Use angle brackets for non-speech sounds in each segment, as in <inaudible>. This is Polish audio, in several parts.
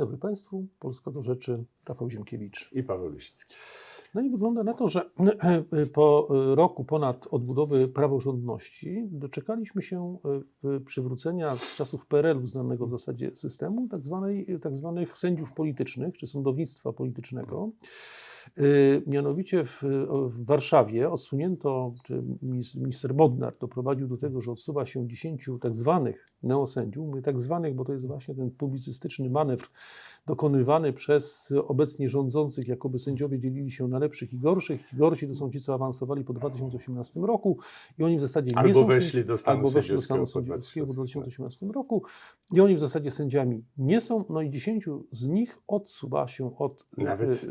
Dobry Państwu. Polska do rzeczy. Rafał Ziemkiewicz. I Paweł Lisicki. No i wygląda na to, że <clears throat> po roku ponad odbudowy praworządności doczekaliśmy się e, przywrócenia z czasów PRL-u znanego w zasadzie systemu tak, zwanej, tak zwanych sędziów politycznych czy sądownictwa politycznego. E, Mianowicie w, w Warszawie odsunięto, czy minister Bodnar doprowadził do tego, że odsuwa się 10 tak zwanych neosędziów. Mówię tak zwanych, bo to jest właśnie ten publicystyczny manewr dokonywany przez obecnie rządzących, jakoby sędziowie dzielili się na lepszych i gorszych. Ci gorsi to są ci, co awansowali po 2018 roku i oni w zasadzie nie Albo są weszli do stanu albo weszli do stanu sędziowskiego po sędziowskiego w 2018 2018 roku i oni w zasadzie sędziami nie są, no i 10 z nich odsuwa się od Nawet-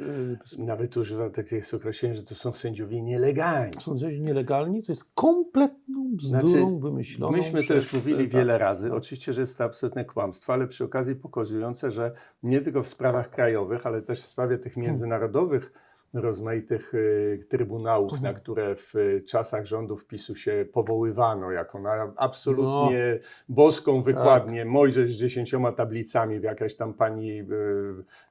e, e, Nawet używa takich określeń, że to są sędziowie nielegalni. są sędziowie nielegalni, co jest kompletną bzdurą Znaczy, wymyśloną. Myśmy przez, też mówili e, wiele tak, razy, tak. oczywiście, że jest to absolutne kłamstwo, ale przy okazji pokazujące, że nie tylko w sprawach krajowych, ale też w sprawie tych Hmm. międzynarodowych rozmaitych y, trybunałów, Mhm. na które w y, czasach rządów PiSu się powoływano jako na absolutnie No. boską Tak. wykładnię, Mojżesz z dziesięcioma tablicami, jakaś tam pani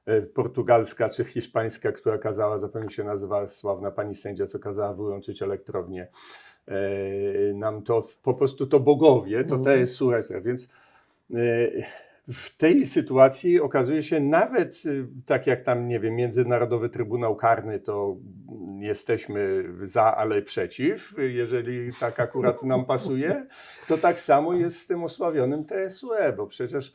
y, portugalska czy hiszpańska, która kazała, zapewne się nazywała sławna pani sędzia, co kazała wyłączyć elektrownię e, nam to po prostu to bogowie, to Mhm. jest słuchajcie, więc w tej sytuacji okazuje się nawet y, tak jak tam, nie wiem, Międzynarodowy Trybunał Karny, to jesteśmy za, ale przeciw, jeżeli tak akurat nam pasuje, to tak samo jest z tym osławionym TSUE, bo przecież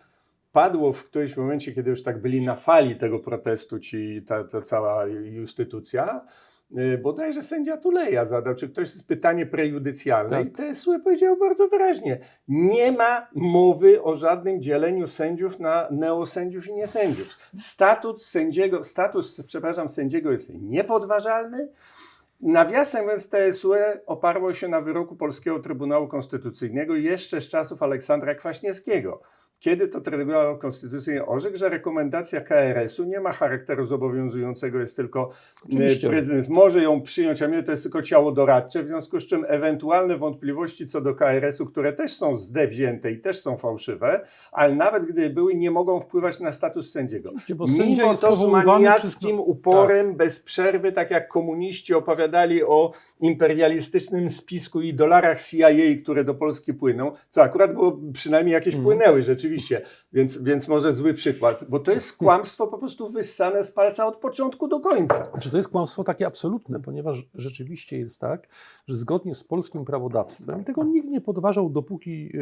padło w którymś momencie, kiedy już tak byli na fali tego protestu ci, ta, ta cała justytucja, y, bodajże sędzia Tuleja zadał, czy ktoś jest pytanie prejudycjalne Tak. i TSUE powiedział bardzo wyraźnie, nie ma mowy o żadnym dzieleniu sędziów na neosędziów i niesędziów. Statut sędziego, status, przepraszam, sędziego jest niepodważalny, Nawiasem mówiąc, TSUE oparło się na wyroku Polskiego Trybunału Konstytucyjnego jeszcze z czasów Aleksandra Kwaśniewskiego. Kiedy to Trybunał Konstytucyjny orzekł, że rekomendacja KRS-u nie ma charakteru zobowiązującego, jest tylko Oczywiście. e, prezydent może ją przyjąć, a nie to jest tylko ciało doradcze, w związku z czym ewentualne wątpliwości co do KRS-u, które też są zdewzięte i też są fałszywe, ale nawet gdyby były, nie mogą wpływać na status sędziego. Mimo to z maniackim przez- uporem, bez przerwy, tak jak komuniści opowiadali o imperialistycznym spisku i dolarach CIA, które do Polski płyną, co akurat było przynajmniej jakieś Mhm. płynęły rzeczywiście, oczywiście więc, więc może zły przykład, bo to jest kłamstwo po prostu wyssane z palca od początku do końca. Znaczy to jest kłamstwo takie absolutne, ponieważ rzeczywiście jest tak, że zgodnie z polskim prawodawstwem, i tego nikt nie podważał, dopóki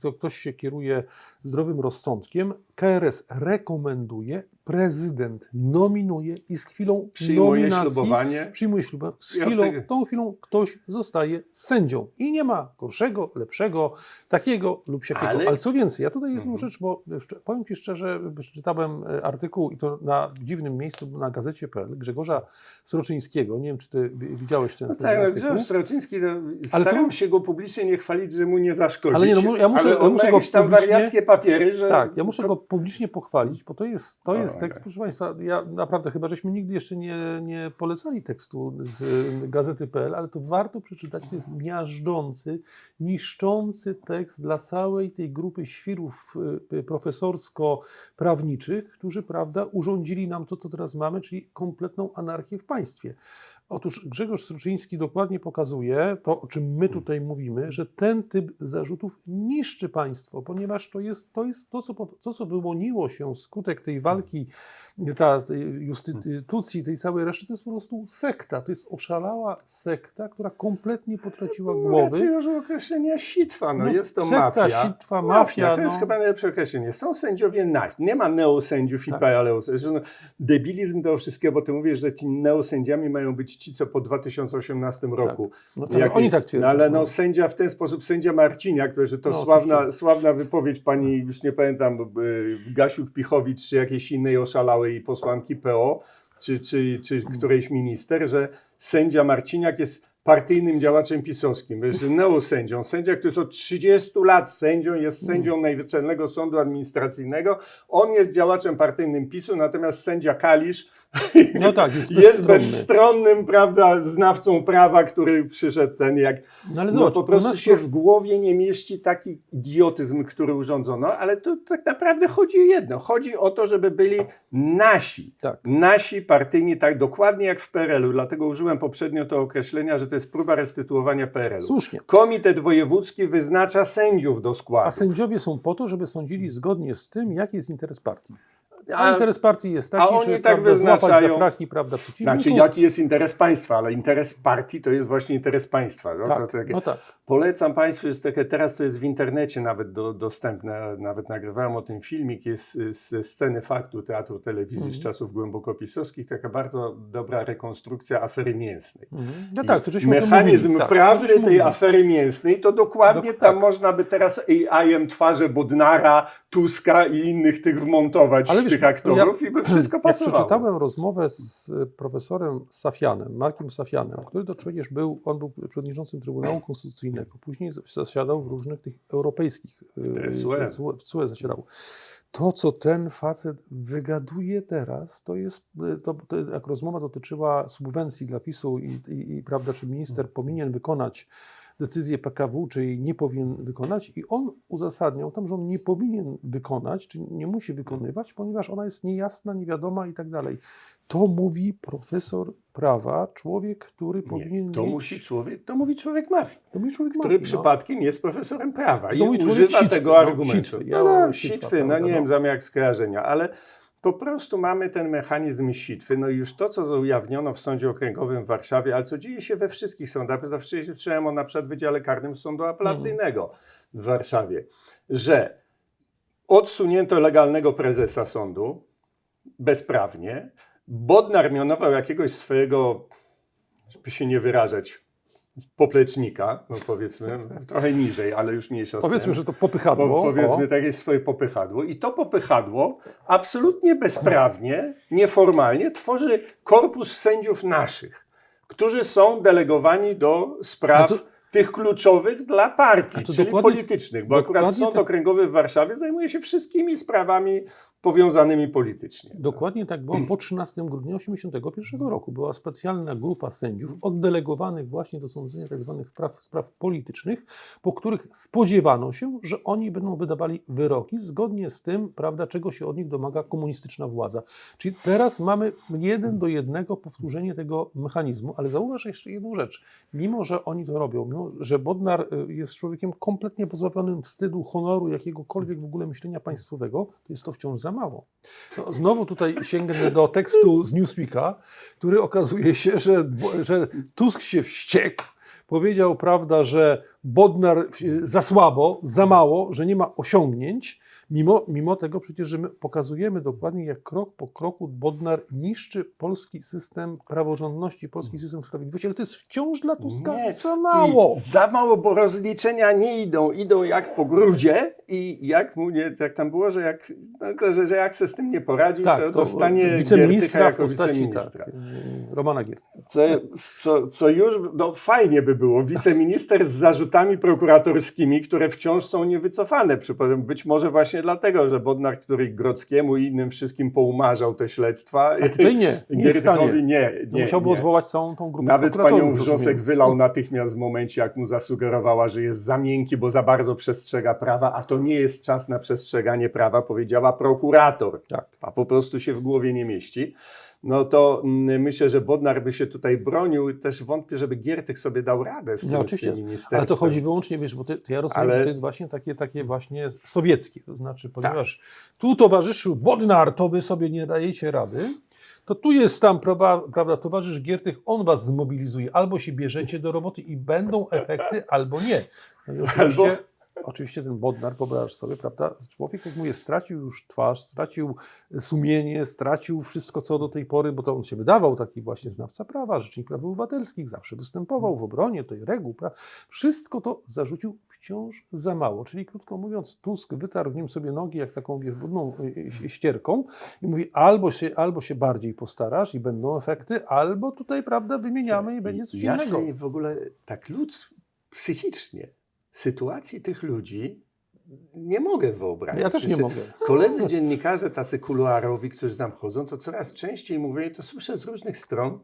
to ktoś się kieruje zdrowym rozsądkiem, KRS rekomenduje, prezydent nominuje i z chwilą Przyjmuje nominacji ślubowanie. przyjmuje ślubowanie. Z chwilą, tą chwilą ktoś zostaje sędzią i nie ma gorszego, lepszego, takiego lub siakiego. Ale, Ale- co więcej, ja tutaj jedną Mhm. rzecz, bo powiem Ci szczerze, czytałem e, artykuł i to na dziwnym miejscu na gazecie.pl Grzegorza Sroczyńskiego. Nie wiem, czy Ty wi- widziałeś ten, No ten tak, no artykuł. Grzegorz Straczyński, no, Ale staram to- się go publicznie nie chwalić, że mu nie zaszkodzić, Ale nie, no, ja muszę- ale ja on muszę ma go jakieś tam publicznie- wariackie papiery, że... Tak, ja muszę go publicznie pochwalić, bo to jest, to O, jest tekst, okej. proszę Państwa, ja naprawdę, chyba żeśmy nigdy jeszcze nie, nie polecali tekstu z y, gazety.pl, ale to warto przeczytać, to jest miażdżący, niszczący tekst dla całej tej grupy świrów y, profesorsko-prawniczych, którzy, prawda, urządzili nam to, co teraz mamy, czyli kompletną anarchię w państwie. Otóż Grzegorz Struczyński dokładnie pokazuje to, o czym my tutaj mówimy, że ten typ zarzutów niszczy państwo, ponieważ to jest to, jest to, co, to, co wyłoniło się skutek tej walki, ta tej justycji, tej całej reszty, to jest po prostu sekta. To jest oszalała sekta, która kompletnie potraciła No, głowy. raczej już określenie sitwa, no, No, jest to sekta, mafia. sitwa, mafia, To jest no. chyba najlepsze określenie. Są sędziowie na, nie ma neosędziów i Tak. PLL. Zresztą no, debilizm tego wszystkiego, bo ty mówisz, że ci neosędziami mają być co po 2018 roku. No to Jak- oni tak twierdzą. No ale no sędzia w ten sposób, sędzia Marciniak, to, że to No, sławna, oczywiście. sławna wypowiedź pani, już nie pamiętam, y, Gasiuk-Pichowicz, czy jakiejś innej oszalałej posłanki PO, czy, czy, czy Mm. którejś minister, że sędzia Marciniak jest partyjnym działaczem pisowskim, neosędzią, sędzia, który jest od 30 lat sędzią, jest Mm. sędzią Najwyższego Sądu Administracyjnego, on jest działaczem partyjnym PiSu, natomiast sędzia Kalisz <laughs> No tak, jest jest bezstronny. bezstronnym, prawda, znawcą prawa, który przyszedł ten jak No ale no, zobacz, po u prostu się w głowie nie mieści taki idiotyzm, który urządzono, ale to tak naprawdę chodzi o jedno. Chodzi o to, żeby byli nasi. Tak. Nasi partyjni, tak dokładnie jak w PRL-u. Dlatego użyłem poprzednio to określenia, że to jest próba restytuowania PRL-u. Słusznie. Komitet wojewódzki wyznacza sędziów do A składu. sędziowie są po to, żeby sądzili zgodnie z tym, jaki jest interes partii. A, A- interes partii jest taki, a oni że tak prawda, za wyznaczają- fraki, prawda, przeciwników. Znaczy, jaki jest interes państwa, ale interes partii to jest właśnie interes państwa. No, tak, to, takie- no tak. Polecam Państwu, jest takie, teraz to jest w internecie nawet do, dostępne, nawet nagrywałem o tym filmik, jest y, z sceny faktu Teatru Telewizji z Mhm. czasów głębokopisowskich, taka bardzo dobra rekonstrukcja afery mięsnej. Mhm. No tak, to żeśmy Mechanizm mówili. Tak, prawdy to żeśmy tej mówili. afery mięsnej, to dokładnie Dok- tam tak. można by teraz AI-em twarze Bodnara, Tuska i innych tych wmontować Ale wiesz, tych to aktorów i by wszystko <clears throat> pasowało. przeczytałem rozmowę z e, profesorem Safianem, Markiem Safianem, który to przecież był, on był przewodniczącym Trybunału Konstytucyjnego, później zasiadał w różnych tych europejskich, e, w CUE zasiadał. To, co ten facet wygaduje teraz, to jest, e, to, to jak rozmowa dotyczyła subwencji dla PiSu i, i, i prawda, czy minister powinien wykonać decyzję PKW, czy jej nie powinien wykonać i on uzasadniał tam, że on nie powinien wykonać, czy nie musi wykonywać, ponieważ ona jest niejasna, niewiadoma i tak dalej. To mówi profesor prawa, człowiek, który powinien Nie, to, mieć... musi człowiek, to mówi człowiek mafii. to mówi człowiek który mafii, no. przypadkiem jest profesorem prawa To i używa sitwy, tego no, argumentu. sitwy, ja no, no, sitwy, no nie no. wiem tam jak skojarzenia, ale po prostu mamy ten mechanizm sitwy, no i już to, co ujawniono w Sądzie Okręgowym w Warszawie, ale co dzieje się we wszystkich sądach, słyszałem o na przykład Wydziale Karnym Sądu Apelacyjnego w Warszawie, że odsunięto legalnego prezesa sądu bezprawnie, Bodnar mianował jakiegoś swojego, żeby się nie wyrażać, poplecznika, no powiedzmy, <laughs> trochę niżej, ale już mniejsza. Powiedzmy, że to popychadło. Po, powiedzmy o. takie swoje popychadło. I to popychadło absolutnie bezprawnie, nieformalnie tworzy korpus sędziów naszych, którzy są delegowani do spraw to- tych kluczowych dla partii, czyli politycznych, bo akurat Sąd tak. Okręgowy w Warszawie zajmuje się wszystkimi sprawami powiązanymi politycznie. Dokładnie tak było po 13 grudnia 1981 roku. Była specjalna grupa sędziów oddelegowanych właśnie do sądzenia tzw. Spraw, spraw politycznych, po których spodziewano się, że oni będą wydawali wyroki zgodnie z tym, prawda, czego się od nich domaga komunistyczna władza. Czyli teraz mamy jeden do jednego powtórzenie tego mechanizmu, ale zauważ jeszcze jedną rzecz. Mimo, że oni to robią, mimo, że Bodnar y, jest człowiekiem kompletnie pozbawionym wstydu, honoru, jakiegokolwiek w ogóle myślenia państwowego, to jest to wciąż za mało. No, znowu tutaj sięgnę do tekstu z Newsweeka, który okazuje się, że, że Tusk się wściekł, powiedział, prawda, że Bodnar za słabo, za mało, że nie ma osiągnięć, mimo, mimo tego przecież, że my pokazujemy dokładnie, jak krok po kroku Bodnar niszczy polski system praworządności, polski system sprawiedliwości, ale to jest wciąż dla Tuska Nie. za mało. I za mało, bo rozliczenia nie idą, idą jak po grudzie i jak mu nie, jak tam było, że jak, no, to, że, że jak se z tym nie poradzi, to, dostanie Giertycha wiceministra w jako postaci wiceministra. tak, Romana Giertycha. Co, co, co już, no fajnie by było, wiceminister z zarzutami prokuratorskimi, które wciąż są niewycofane. Przypomnę, być może właśnie dlatego, że Bodnar, który Grodzkiemu i innym wszystkim poumarzał te śledztwa, Tutaj nie, <laughs> nie. Giertychowi nie, nie, musiałby nie. odwołać całą tą grupę Nawet panią Wrzosek wylał natychmiast w momencie, jak mu zasugerowała, że jest za miękki, bo za bardzo przestrzega prawa, a to nie jest czas na przestrzeganie prawa, powiedziała prokurator, Tak. a po prostu się w głowie nie mieści. No to mm, myślę, że Bodnar by się tutaj bronił. Też wątpię, żeby Giertych sobie dał radę z tym, No, z oczywiście. tym ministerstwem. Ale to chodzi wyłącznie, wiesz, bo ty, to ja rozumiem, Ale- że to jest właśnie takie, takie właśnie sowieckie. To znaczy, ponieważ tu towarzyszył Bodnar, to wy sobie nie dajecie rady, to tu jest tam, prawda, prawda, towarzysz Giertych, on was zmobilizuje. Albo się bierzecie do roboty i będą efekty, albo nie. No Albo- oczywiście ten Bodnar, wyobraź sobie, prawda, człowiek, jak mówię, stracił już twarz, stracił sumienie, stracił wszystko, co do tej pory, bo to on się wydawał taki właśnie znawca prawa, rzecznik praw obywatelskich, zawsze występował w obronie tej reguł, pra... wszystko to zarzucił wciąż za mało. Czyli krótko mówiąc, Tusk wytarł w nim sobie nogi jak taką wiesz, brudną y, y, ścierką i mówi albo się, albo się bardziej postarasz i będą efekty, albo tutaj, prawda, wymieniamy i będzie coś ja innego. sobie w ogóle tak ludz psychicznie sytuacji tych ludzi nie mogę wyobrazić. Ja też nie Przecież mogę. Koledzy <laughs> dziennikarze, tacy kuluarowi, którzy tam chodzą, to coraz częściej mówią, i to słyszę z różnych stron,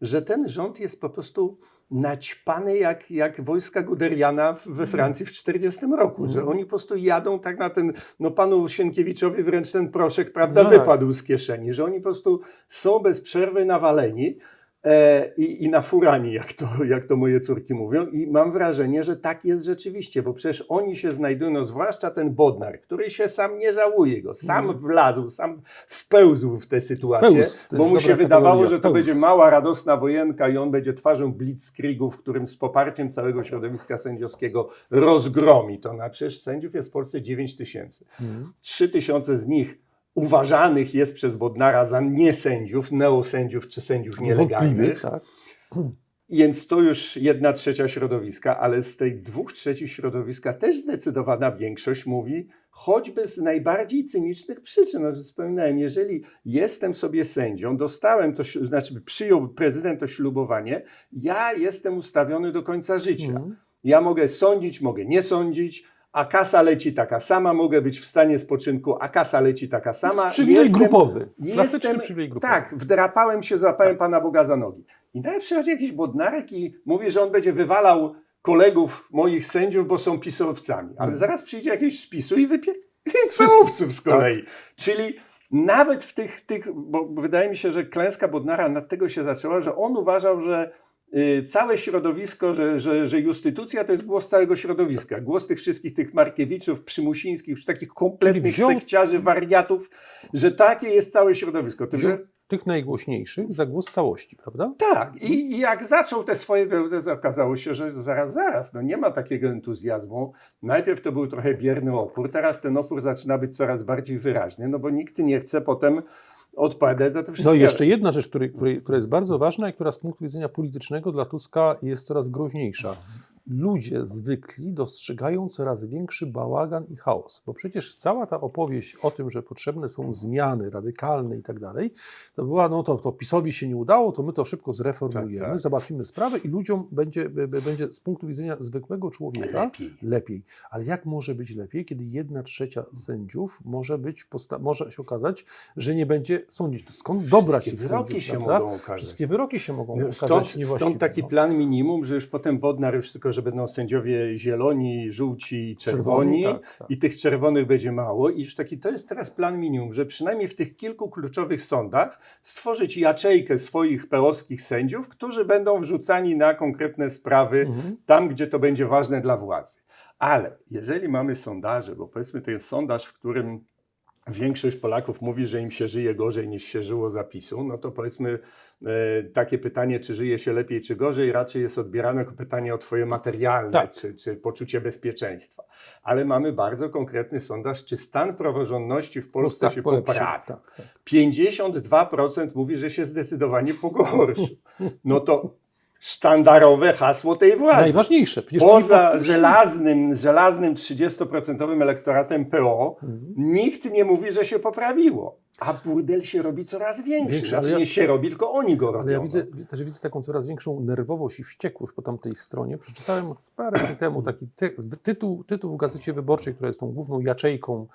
że ten rząd jest po prostu naćpany jak, jak wojska Guderiana w- we Francji w 40 roku, że oni po prostu jadą tak na ten, no panu Sienkiewiczowi wręcz ten proszek, prawda, No tak. wypadł z kieszeni, że oni po prostu są bez przerwy nawaleni e, i, i nafurani, jak to, jak to moje córki mówią i mam wrażenie, że tak jest rzeczywiście, bo przecież oni się znajdują, no zwłaszcza ten Bodnar, który się sam nie żałuje go, sam Mhm. wlazł, sam wpełzł w tę sytuację, bo mu się wydawało, że to będzie mała, radosna wojenka i on będzie twarzą blitzkriegu, w którym z poparciem całego środowiska sędziowskiego rozgromi to. Na przecież sędziów jest w Polsce 9 tysięcy. Mhm. 3 tysiące z nich uważanych jest przez Bodnara za niesędziów, neosędziów czy sędziów nielegalnych. Tak. Więc to już jedna trzecia środowiska, ale z tej dwóch trzecich środowiska też zdecydowana większość mówi, choćby z najbardziej cynicznych przyczyn. No, wspominałem, jeżeli jestem sobie sędzią, dostałem to, znaczy przyjął prezydent to ślubowanie, ja jestem ustawiony do końca życia. Mhm. Ja mogę sądzić, mogę nie sądzić, a kasa leci taka sama, mogę być w stanie spoczynku, a kasa leci taka sama. Przywilej Jestem- grupowy. Jestem, przywilej grupowy. tak, wdrapałem się, złapałem Pana Boga za nogi. I nagle przychodzi jakiś bodnarek i mówi, że on będzie wywalał kolegów moich sędziów, bo są pisowcami. Ale Mhm. zaraz przyjdzie jakiś z PiSu i wypie pełowców z kolei. Tak. Czyli nawet w tych, tych, bo wydaje mi się, że klęska Bodnara nad tego się zaczęła, że on uważał, że całe środowisko, że, że, że justycja to jest głos całego środowiska. Głos tych wszystkich tych Markiewiczów, Przymusińskich, już takich kompletnych wziął- sekciarzy, wariatów, że takie jest całe środowisko. Wziął że, tych najgłośniejszych za głos całości, prawda? tak, i, i jak zaczął te swoje, to, to okazało się, że zaraz, zaraz, no nie ma takiego entuzjazmu. Najpierw to był trochę bierny opór, teraz ten opór zaczyna być coraz bardziej wyraźny, no bo nikt nie chce potem odpadać za to wszystko. No i jeszcze jedna rzecz, która jest bardzo ważna i która z punktu widzenia politycznego dla Tuska jest coraz groźniejsza. Ludzie zwykli dostrzegają coraz większy bałagan i chaos, bo przecież cała ta opowieść o tym, że potrzebne są zmiany radykalne i tak dalej, to była, no to, to PiSowi się nie udało, to my to szybko zreformujemy, Tak, tak. załatwimy sprawę i ludziom będzie, będzie z punktu widzenia zwykłego człowieka Lepiej. lepiej. Ale jak może być lepiej, kiedy jedna trzecia sędziów może być, może się okazać, że nie będzie sądzić? To skąd dobrać Wszystkie tych wyroki sędziów, się prawda? mogą okazać. Wszystkie wyroki się mogą No, okazać stąd taki no. plan minimum, że już potem Bodnar już tylko, że będą sędziowie zieloni, żółci i czerwoni, Czerwoni, tak, tak. i tych czerwonych będzie mało i już taki to jest teraz plan minimum, że przynajmniej w tych kilku kluczowych sądach stworzyć jaczejkę swoich peowskich sędziów, którzy będą wrzucani na konkretne sprawy Mhm. tam, gdzie to będzie ważne dla władzy. Ale jeżeli mamy sondaże, bo powiedzmy ten sondaż, w którym większość Polaków mówi, że im się żyje gorzej niż się żyło zapisu, no to powiedzmy e, takie pytanie, czy żyje się lepiej czy gorzej, raczej jest odbierane jako pytanie o twoje materialne, Tak. czy, czy poczucie bezpieczeństwa. Ale mamy bardzo konkretny sondaż, czy stan praworządności w Polsce Tak, się polepszyło, poprawia. tak, tak. 52% mówi, że się zdecydowanie pogorszył. <laughs> No to sztandarowe hasło tej władzy. Najważniejsze. Przecież Poza oni- żelaznym, żelaznym 30% elektoratem PO, Mhm. nikt nie mówi, że się poprawiło. A burdel się robi coraz większy. Większy, znaczy ja- nie się robi, tylko oni go robią. Ale ja widzę, też widzę taką coraz większą nerwowość i wściekłość po tamtej stronie. Przeczytałem parę dni temu taki ty, tytuł, tytuł w Gazecie Wyborczej, która jest tą główną jaczejką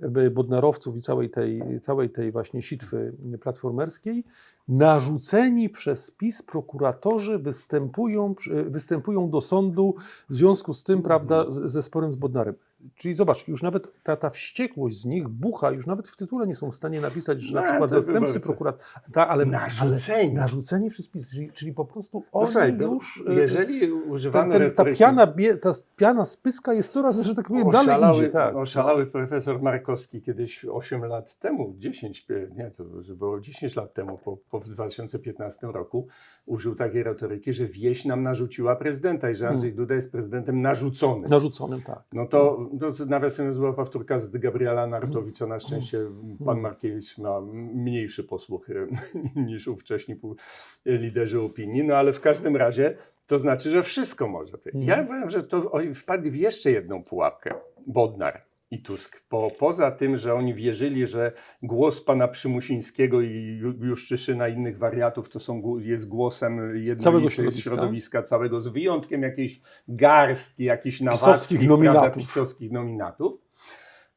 e, bodnarowców i całej tej, całej tej właśnie sitwy platformerskiej. Narzuceni przez PiS prokuratorzy występują, występują do sądu w związku z tym, prawda, z- ze sporem z Bodnarem. Czyli zobacz, już nawet ta, ta wściekłość z nich bucha, już nawet w tytule nie są w stanie napisać, że na No, przykład to zastępcy wyborcy. prokuratora, ale, Narzuceni. ale narzuceni przez PiS, czyli, czyli po prostu No oni słuchaj, bo już... e, jeżeli ten, używano ten, ta, piana, bie, ta piana z pyska jest coraz, że tak powiem, dalej Oszalały, idzie. Tak. oszalały profesor Markowski kiedyś 8 lat temu, 10, nie, to było 10 lat temu, po, po 2015 roku, użył takiej retoryki, że wieś nam narzuciła prezydenta i że Andrzej Duda jest prezydentem narzuconym. Narzuconym, tak. No to, to nawiasem była powtórka z Gabriela Narutowicza. Na szczęście pan Markiewicz ma mniejszy posłuch e, <laughs> niż ówcześni liderzy opinii, no ale w każdym razie to znaczy, że wszystko może. Ja uważam, że to wpadli w jeszcze jedną pułapkę. Bodnar i Tusk. Po, poza tym, że oni wierzyli, że głos pana Przymusińskiego i Ju- Juszczyszyna i innych wariatów to są, jest głosem jednolitego środowiska. środowiska, całego, z wyjątkiem jakiejś garstki, jakichś nawadzkich, nominatów. Pisowskich nominatów,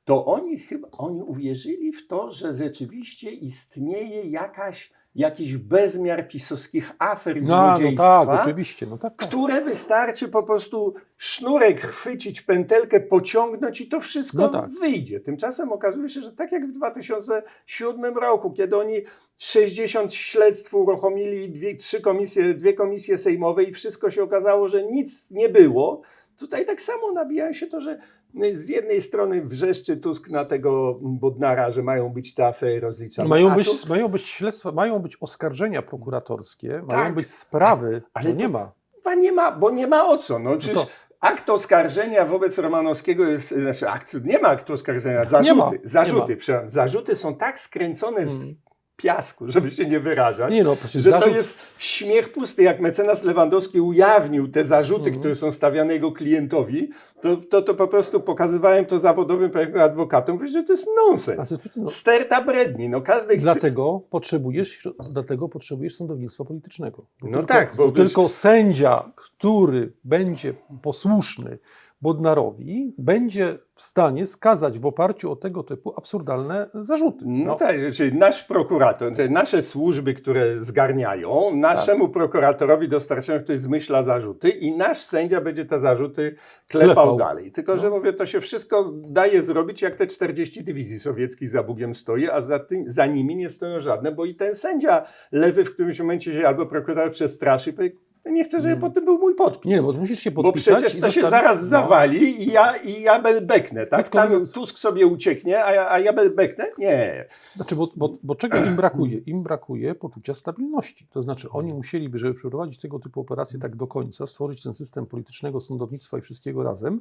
to oni chyba oni uwierzyli w to, że rzeczywiście istnieje jakaś, jakiś bezmiar pisowskich afer No, no złodziejstwa, tak, oczywiście, no tak, tak. które wystarczy po prostu sznurek chwycić, pętelkę pociągnąć i to wszystko No tak. wyjdzie. Tymczasem okazuje się, że tak jak w 2007 roku, kiedy oni 60 śledztw uruchomili, dwie, trzy komisje, dwie komisje sejmowe i wszystko się okazało, że nic nie było, tutaj tak samo nabija się to, że z jednej strony wrzeszczy Tusk na tego Bodnara, że mają być te afery rozliczane. Mają być, tu- mają być śledztwa, mają być oskarżenia prokuratorskie, mają Tak. być sprawy, Ale nie ma. Chyba nie ma, bo nie ma o co. No, przecież to- akt oskarżenia wobec Romanowskiego jest, znaczy akt, nie ma aktu oskarżenia, zarzuty, ma, nie zarzuty, ma. zarzuty są tak skręcone z Mm. Piasku, żeby się nie wyrażać, Nie no, że zarzut, to jest śmiech pusty. Jak mecenas Lewandowski ujawnił te zarzuty, Mhm. które są stawiane jego klientowi, to, to, to po prostu pokazywałem to zawodowym adwokatom, mówię, że to jest nonsens. No, Sterta bredni. No każdy chce... dlatego, potrzebujesz, dlatego potrzebujesz sądownictwa politycznego. Bo No tylko, tak, bo bo tylko sędzia, który będzie posłuszny Bodnarowi, będzie w stanie skazać w oparciu o tego typu absurdalne zarzuty. No, tak, czyli nasz prokurator, te nasze służby, które zgarniają, naszemu prokuratorowi dostarczają, ktoś zmyśla zarzuty i nasz sędzia będzie te zarzuty klepał, Klepał. dalej. Tylko, że No. mówię, to się wszystko daje zrobić, jak te 40 dywizji sowieckich za Bugiem stoi, a za, tym, za nimi nie stoją żadne, bo i ten sędzia lewy w którymś momencie się albo prokurator przestraszy i powie, "Ja nie chcę, żeby Mm. pod tym był mój podpis. Nie, bo musisz się Bo podpisać przecież i to się zaraz no. zawali i ja, i ja be- beknę, tak? Tam Tusk sobie ucieknie, a ja, a ja be- beknę? Nie. Znaczy, bo, bo, bo czego im brakuje? Im brakuje poczucia stabilności. To znaczy, oni musieliby, żeby przeprowadzić tego typu operacje tak do końca, stworzyć ten system politycznego sądownictwa i wszystkiego razem,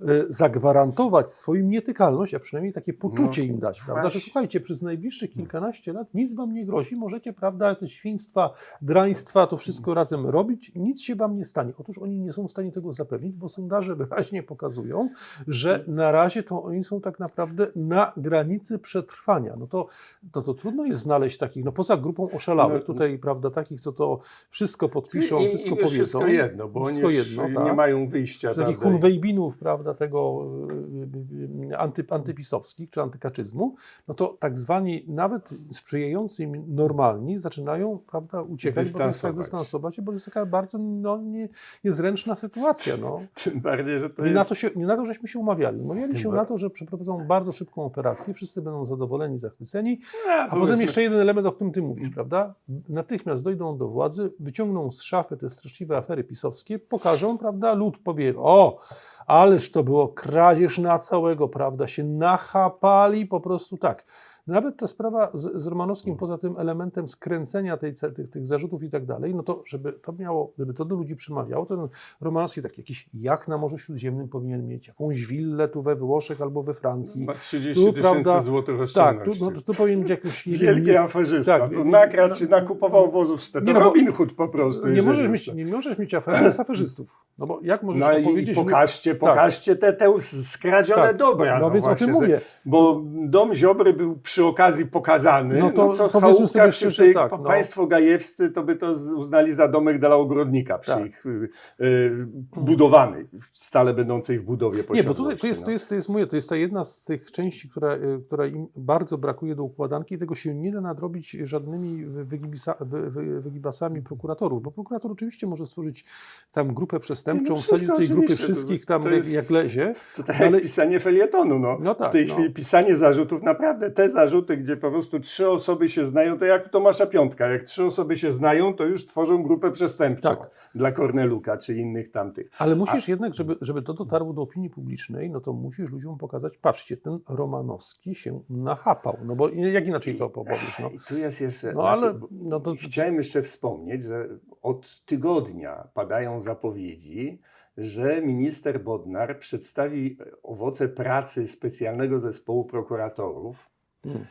e, zagwarantować swoim nietykalność, a przynajmniej takie poczucie No, im dać, prawda? Że właśnie. słuchajcie, przez najbliższych kilkanaście lat nic wam nie grozi, możecie, prawda, te świństwa, draństwa, to wszystko razem robić i nic się wam nie stanie. Otóż oni nie są w stanie tego zapewnić, bo sondaże <laughs> wyraźnie pokazują, że na razie to oni są tak naprawdę na granicy przetrwania. No to, no to trudno jest znaleźć takich, no poza grupą oszalałych, No, tutaj, prawda, takich, co to wszystko podpiszą, I- wszystko i powiedzą. Wszystko jedno, bo Wszystko oni jedno, nie tak. mają wyjścia. Takich prawda? hunwejbinów, prawda, tego y, y, y, anty, antypisowskich czy antykaczyzmu, no to tak zwani nawet sprzyjający im normalni zaczynają, prawda, uciekać, bo to jest tak Dystansować. dystansować, bo to jest taka bardzo no, nie, niezręczna sytuacja, no. <laughs> Tym bardziej, że to Nie jest... na, to się, nie na to, żeśmy się umawiali. Umawiali się na to, że przeprowadzą bardzo szybką operację, wszyscy będą zadowoleni, zachwyceni, A, a potem jeszcze jeden element, o którym ty mówisz, prawda? Natychmiast dojdą do władzy, wyciągną z szafy te straszliwe afery pisowskie, pokażą, prawda? Lud powie, o, ależ to było kradzież na całego, prawda? Się nachapali po prostu tak. Nawet ta sprawa z, z Romanowskim, poza tym elementem skręcenia tej, tych, tych zarzutów i tak dalej, no to żeby to miało, gdyby to do ludzi przemawiało, to ten Romanowski tak jakiś jak na Morzu Śródziemnym powinien mieć, jakąś willę tu we Włoszech albo we Francji. Ma 30 Tu, tysięcy prawda, złotych Tak, tu, oszczędności. no, tu powinien być jakiś... nie Wielki nie- aferzysta. tak, to nie- nakradł no- się, nakupował wozów z tego. no Robin Hood po prostu. Nie możesz, mieć, nie możesz mieć afery z aferzystów. No bo jak możesz No to i, powiedzieć? pokażcie, pokażcie te, te skradzione Tak, dobra. No, więc o właśnie, tym że- mówię. Bo dom Ziobry był przy okazji pokazany, No no to to co powiedzmy chałupka sobie szczerze, tak, no. państwo gajewscy to by to uznali za domek dla ogrodnika przy Tak. ich y, y, budowany, stale będącej w budowie Nie, bo tutaj to jest, no. to, jest, to jest moje, to jest ta jedna z tych części, która, y, która im bardzo brakuje do układanki. Tego się nie da nadrobić żadnymi wy- wygibisa, wy, wy, wygibasami prokuratorów, bo prokurator oczywiście może stworzyć tam grupę przestępczą, no wsadzić do tej grupy wszystkich tam jest- jak lezie. To tak Ale- jak pisanie felietonu. No. No tak, w tej no. chwili pisanie zarzutów, naprawdę te zarzuty, gdzie po prostu trzy osoby się znają, to jak Tomasza Piątka. Jak trzy osoby się znają, to już tworzą grupę przestępczą Tak. dla Korneluka czy innych tamtych. Ale musisz jednak, żeby, żeby to dotarło do opinii publicznej, no to musisz ludziom pokazać, patrzcie, ten Romanowski się nachapał. No bo jak inaczej to opowiesz? No. I tu jest jeszcze. No znaczy, ale no to, Chciałem jeszcze wspomnieć, że od tygodnia padają zapowiedzi, że minister Bodnar przedstawi owoce pracy specjalnego zespołu prokuratorów Hmm.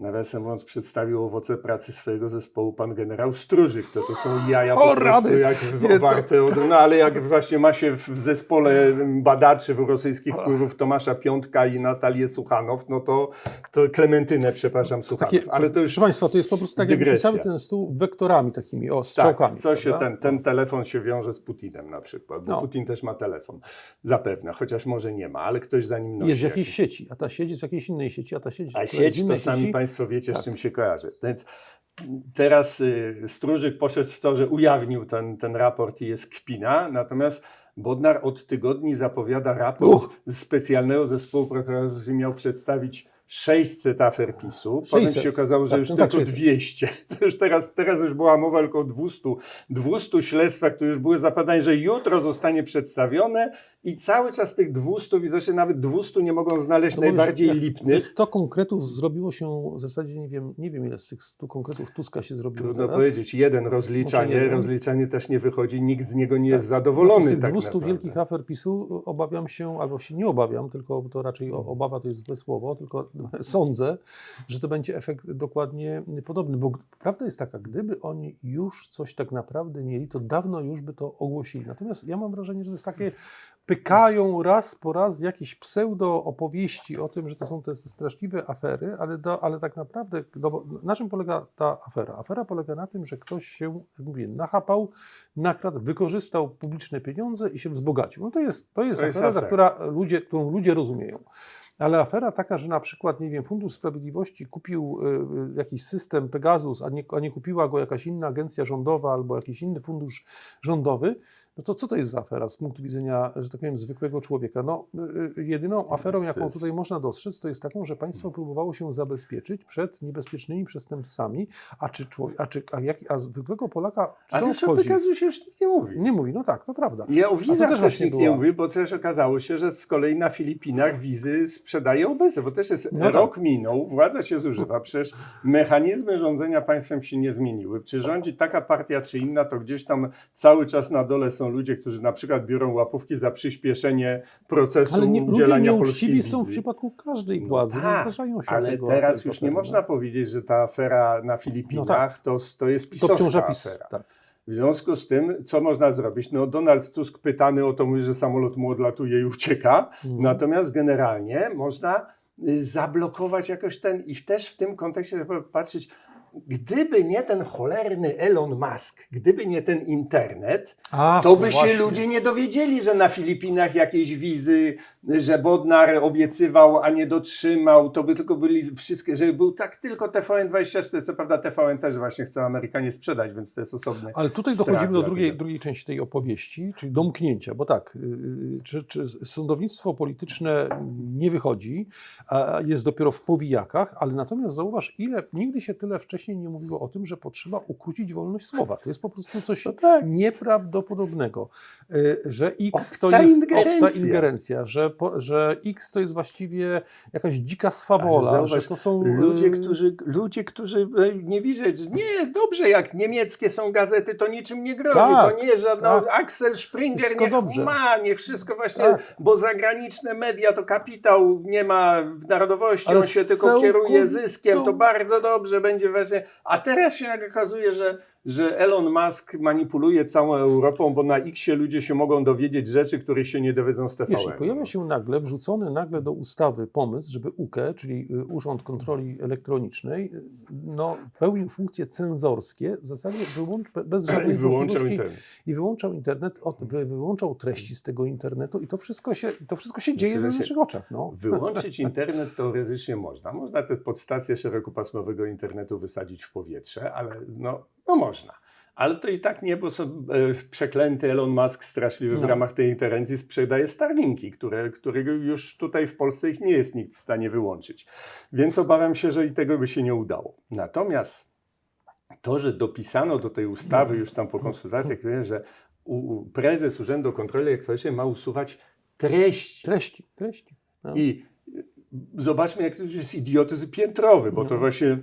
Nawiasem mówiąc, przedstawił owoce pracy swojego zespołu pan generał Strużyk. To, to są jaja O, po prostu jak warte od... No ale jak właśnie ma się w zespole badaczy rosyjskich wpływów Tomasza Piątka i Natalię Suchanow, no to, to Klementynę, przepraszam, Suchanow. Takie, ale to już Proszę Państwa, to jest po prostu tak, jakby dygresja. cały ten stół wektorami takimi, o, tak, strzałkami. co się ten, ten telefon się wiąże z Putinem na przykład, bo No. Putin też ma telefon. Zapewne, chociaż może nie ma, ale ktoś za nim nosi. Jest w jakiejś jakiś- sieci, a ta sieć jest w jakiejś innej sieci, a ta sieć, A sieć to sami sieci. Państwo wiecie, Tak. z czym się kojarzy. Więc teraz y, Strużyk poszedł w to, że ujawnił ten, ten raport i jest kpina, natomiast Bodnar od tygodni zapowiada raport Uch. z specjalnego zespołu prokuratorów, który miał przedstawić 600 afer PiSu. Potem 600. się okazało, że Tak, już no tak, tylko 600. 200. <laughs> To już teraz, teraz już była mowa tylko o 200, 200 śledztwach, które już były zapowiadane, że jutro zostanie przedstawione i cały czas tych 200, widocznie nawet 200 nie mogą znaleźć No najbardziej jak lipnych. Ze 100 konkretów zrobiło się w zasadzie, nie wiem, nie wiem ile z tych 100 konkretów Tuska się zrobiło Trudno teraz. powiedzieć. Jeden rozliczanie, jeden. rozliczanie też nie wychodzi, nikt z niego nie jest No, zadowolony. z tych tak 200 naprawdę. wielkich afer PiSu obawiam się, albo się nie obawiam, tylko to raczej obawa to jest złe słowo, tylko <laughs> sądzę, że to będzie efekt dokładnie podobny. Bo prawda jest taka, gdyby oni już coś tak naprawdę mieli, to dawno już by to ogłosili. Natomiast ja mam wrażenie, że to jest takie pykają raz po raz jakieś pseudo opowieści o tym, że to są te straszliwe afery, ale, do, ale tak naprawdę no bo na czym polega ta afera? Afera polega na tym, że ktoś się, jak mówię, nachapał, nakradł, wykorzystał publiczne pieniądze i się wzbogacił. No to jest, to jest To jest afera, afera. Która ludzie, którą ludzie rozumieją. Ale afera taka, że na przykład, nie wiem, Fundusz Sprawiedliwości kupił y, y, jakiś system Pegasus, a nie, a nie kupiła go jakaś inna agencja rządowa albo jakiś inny fundusz rządowy, no to co to jest za afera z punktu widzenia, że tak powiem, zwykłego człowieka? No, y, y, jedyną aferą, jaką tutaj można dostrzec, to jest taką, że państwo próbowało się zabezpieczyć przed niebezpiecznymi przestępcami, a czy człowiek, a, czy, a, jak, a zwykłego Polaka, czy Ale obchodzi? Pegasusie już nikt nie mówi. Nie mówi, no tak, to prawda. I o wizach też też, nikt nie była. mówi, bo też okazało się, że z kolei na Filipinach wizy sprzedaje obecnie, bo też jest No tak. rok minął, władza się zużywa, przecież mechanizmy rządzenia państwem się nie zmieniły. Czy rządzi taka partia czy inna, to gdzieś tam cały czas na dole są ludzie, którzy na przykład biorą łapówki za przyspieszenie procesu Ale nie, ludzie udzielania polskiej nieuczciwi są w wizy. przypadku każdej No władzy, no tak, zdarzają się Ale teraz już nie można powiedzieć, że ta afera na Filipinach No tak. to, to jest To pisowska PiS. afera. Tak. W związku z tym, co można zrobić? No, Donald Tusk pytany o to mówi, że samolot mu odlatuje i ucieka. Mhm. Natomiast generalnie można y, zablokować jakoś ten i też w tym kontekście patrzeć, gdyby nie ten cholerny Elon Musk, gdyby nie ten internet, Ach, to by właśnie. się ludzie nie dowiedzieli, że na Filipinach jakieś wizy, że Bodnar obiecywał, a nie dotrzymał, to by tylko byli wszystkie, żeby był tak tylko TVN24, co prawda TVN też właśnie chcą Amerykanie sprzedać, więc to jest osobny Ale tutaj dochodzimy do drugiej, drugiej części tej opowieści, czyli domknięcia, bo tak, yy, czy, czy sądownictwo polityczne nie wychodzi, jest dopiero w powijakach, ale natomiast zauważ, ile nigdy się tyle wcześniej nie mówiło o tym, że potrzeba ukrócić wolność słowa. To jest po prostu coś No tak. nieprawdopodobnego, Yy, że X to Obca jest ingerencja. obca ingerencja, że, po, że X to jest właściwie jakaś dzika swabola, że to są Ludzie, yy, którzy, ludzie, którzy e, nie widzą, że nie, dobrze, jak niemieckie są gazety, to niczym nie grozi. Tak, to nie jest żadna tak. Axel Springer, Wszystko niech dobrze. ma, nie wszystko właśnie, Tak. bo zagraniczne media to kapitał, nie ma narodowości, Ale on się tylko kieruje zyskiem, to bardzo dobrze będzie. A teraz się nagle okazuje, że że Elon Musk manipuluje całą Europą, bo na X ludzie się mogą dowiedzieć rzeczy, których się nie dowiedzą z TVN. Wiesz, i pojawia się nagle, wrzucony nagle do ustawy pomysł, żeby UKE, czyli y, Urząd Kontroli Elektronicznej, y, no, pełnił funkcje cenzorskie, w zasadzie wyłącz, bez I żadnej wyłączał możliwości- internet. I wyłączał internet, wyłączał treści z tego internetu i to wszystko się, to wszystko się dzieje na naszych oczach. No. Wyłączyć internet teoretycznie można. Można te podstacje szerokopasmowego internetu wysadzić w powietrze, ale no, no można. Ale to i tak nie, bo e, przeklęty Elon Musk straszliwy w No. ramach tej interwencji sprzedaje Starlinki, które, którego już tutaj w Polsce ich nie jest nikt w stanie wyłączyć. Więc obawiam się, że i tego by się nie udało. Natomiast to, że dopisano do tej ustawy już tam po konsultacjach, że prezes Urzędu Kontroli Elektronicznej ma usuwać treści Treści, treści. No. i zobaczmy, jak to jest idiotyzm piętrowy, bo to No. właśnie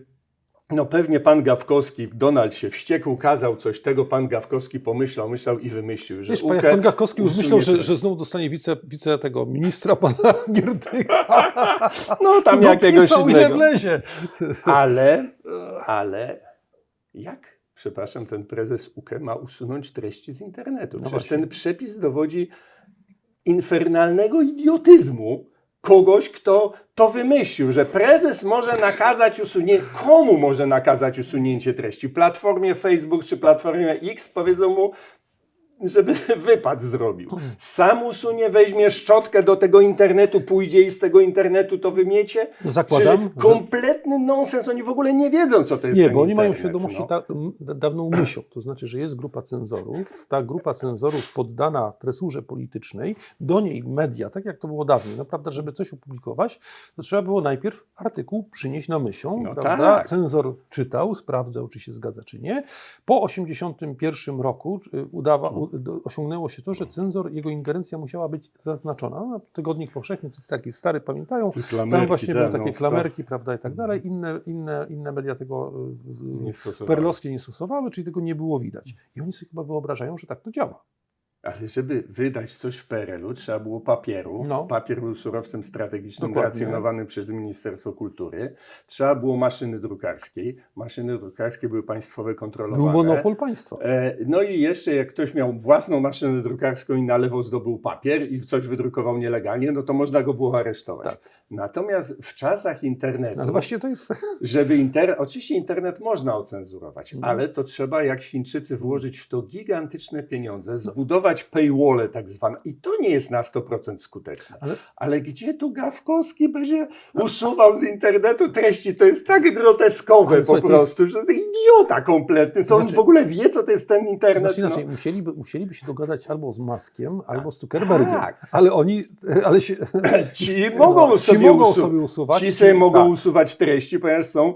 No pewnie pan Gawkowski, Donald się wściekł, kazał coś, tego pan Gawkowski pomyślał, myślał i wymyślił, że Wiesz, pan, pan Gakowski już myślał, że, że znowu dostanie wice, wice tego ministra <laughs> pana Giertycha. No tam jakiegoś innego. wlezie. Ale, ale jak, przepraszam, ten prezes UKE ma usunąć treści z internetu? No Przecież właśnie. ten przepis dowodzi infernalnego idiotyzmu kogoś, kto to wymyślił, że prezes może nakazać usunięcie, komu może nakazać usunięcie treści? Platformie Facebook czy platformie X powiedzą mu, żeby <laughs> wypad zrobił. Sam usunie, weźmie szczotkę do tego internetu, pójdzie i z tego internetu to wymiecie. No zakładam, Przecież kompletny nonsens. Oni w ogóle nie wiedzą, co to jest Nie, bo oni mają internet, świadomość no. da, dawną myślą. To znaczy, że jest grupa cenzorów. Ta grupa cenzorów poddana tresurze politycznej, do niej media, tak jak to było dawniej. No, prawda, żeby coś opublikować, to trzeba było najpierw artykuł przynieść na myśl. No prawda? tak. Cenzor czytał, sprawdzał, czy się zgadza, czy nie. Po 1981 roku y, udawa, do, osiągnęło się to, że cenzor, jego ingerencja musiała być zaznaczona. No, Tygodnik Powszechny, jest taki stary, pamiętają, Te tam klamerki, właśnie tak, były takie non-stop. klamerki, prawda, i tak dalej. Inne, inne, inne media tego y, Nie perlowskie nie stosowały, czyli tego nie było widać. I oni sobie chyba wyobrażają, że tak to działa. Ale żeby wydać coś w PRL-u, trzeba było papieru. No. Papier był surowcem strategicznym, Dokładnie. racjonowanym przez Ministerstwo Kultury. Trzeba było maszyny drukarskiej. Maszyny drukarskie były państwowe, kontrolowane. Był monopol państwa. E, No i jeszcze jak ktoś miał własną maszynę drukarską i na lewo zdobył papier i coś wydrukował nielegalnie, no to można go było aresztować. Tak. Natomiast w czasach internetu, Ale właśnie to jest. <laughs> żeby internet, oczywiście internet można ocenzurować, Mhm. ale to trzeba jak Chińczycy włożyć w to gigantyczne pieniądze, zbudować paywall tak zwane i to nie jest na 100% skuteczne. Ale- Ale gdzie tu Gawkowski będzie usuwał z internetu treści? To jest tak groteskowe Ale po słuchaj, to jest- prostu, że to idiota kompletny. Co on Znaczy- w ogóle wie, co to jest ten internet? Znaczy no? inaczej, musieliby, musieliby się dogadać albo z Maskiem, albo z Zuckerbergiem. tak. Ale oni. Ale się, Ci mogą no, sobie ci mogą usu- sobie usuwać. Ci sobie mogą tak. usuwać treści, ponieważ są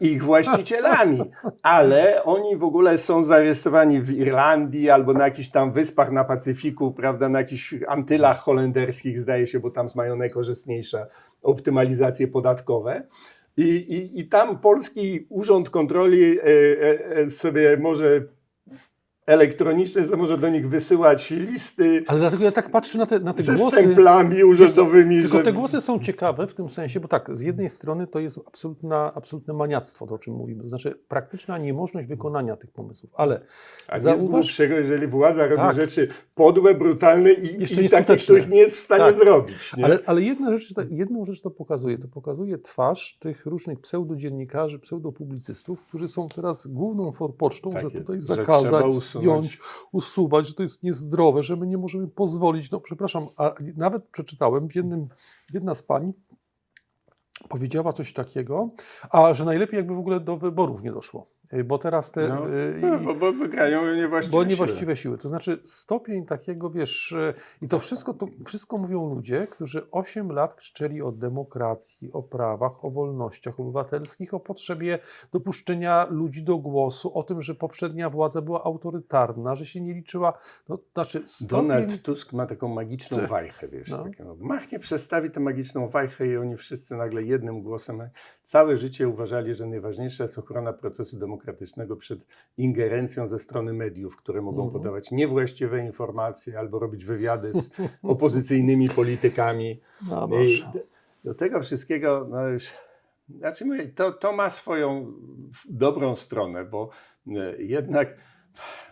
ich właścicielami, ale oni w ogóle są zarejestrowani w Irlandii albo na jakichś tam wyspach na Pacyfiku, prawda, na jakichś Antylach holenderskich, zdaje się, bo tam mają najkorzystniejsze optymalizacje podatkowe. I, i, I tam polski urząd kontroli e, e, e, sobie może elektronicznie sobie może do nich wysyłać listy Ale dlatego ja tak patrzę na te, na te ze głosy. stemplami urzędowymi. Tylko że- te głosy są ciekawe w tym sensie, bo tak, z jednej strony to jest absolutna, absolutne maniactwo, to o czym mówimy, to znaczy praktyczna niemożność wykonania tych pomysłów, ale A zauważ, głupszego, jeżeli władza robi Tak. rzeczy podłe, brutalne i, Jeszcze i takie, których nie jest w stanie Tak. zrobić. Nie? ale, ale jedna rzecz, to- jedną rzecz to pokazuje, to pokazuje twarz tych różnych pseudodziennikarzy, pseudopublicystów, którzy są teraz główną forpocztą, Tak że jest, tutaj zakazać. Zdjąć, usuwać, że to jest niezdrowe, że my nie możemy pozwolić, no przepraszam, a nawet przeczytałem jednym, jedna z pań powiedziała coś takiego, a że najlepiej jakby w ogóle do wyborów nie doszło, bo teraz te... No, y, <laughs> no, bo, bo wygrają niewłaściwe bo siły. niewłaściwe siły. To znaczy stopień takiego, wiesz, e, i to wszystko, to wszystko mówią ludzie, którzy 8 lat krzyczeli o demokracji, o prawach, o wolnościach obywatelskich, o potrzebie dopuszczenia ludzi do głosu, o tym, że poprzednia władza była autorytarna, że się nie liczyła, no, znaczy stopień... Donald Tusk ma taką magiczną Czy- wajchę, wiesz. no. taką- Machnie przestawi tę magiczną wajchę i oni wszyscy nagle jednym głosem całe życie uważali, że najważniejsza jest ochrona procesu demokratycznego przed ingerencją ze strony mediów, które mogą Mhm. podawać niewłaściwe informacje albo robić wywiady z <laughs> opozycyjnymi politykami. No, do tego wszystkiego, no już, znaczy mówię, to, to ma swoją dobrą stronę, bo e, jednak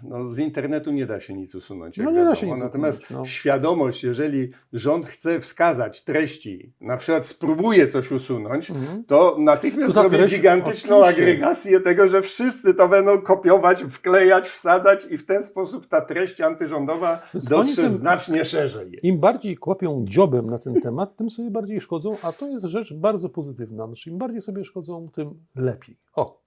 no, z internetu nie da się nic usunąć. No nie da się nic Natomiast usunąć, no. świadomość, jeżeli rząd chce wskazać treści, na przykład spróbuje coś usunąć, Mhm. to natychmiast To treść- gigantyczną oczywiście. agregację tego, że wszyscy to będą kopiować, wklejać, wsadzać i w ten sposób ta treść antyrządowa dotrze tym- znacznie szerzej. Im bardziej kłapią dziobem na ten temat, tym sobie bardziej szkodzą, a to jest rzecz bardzo pozytywna. Znaczy, im bardziej sobie szkodzą, tym lepiej. O,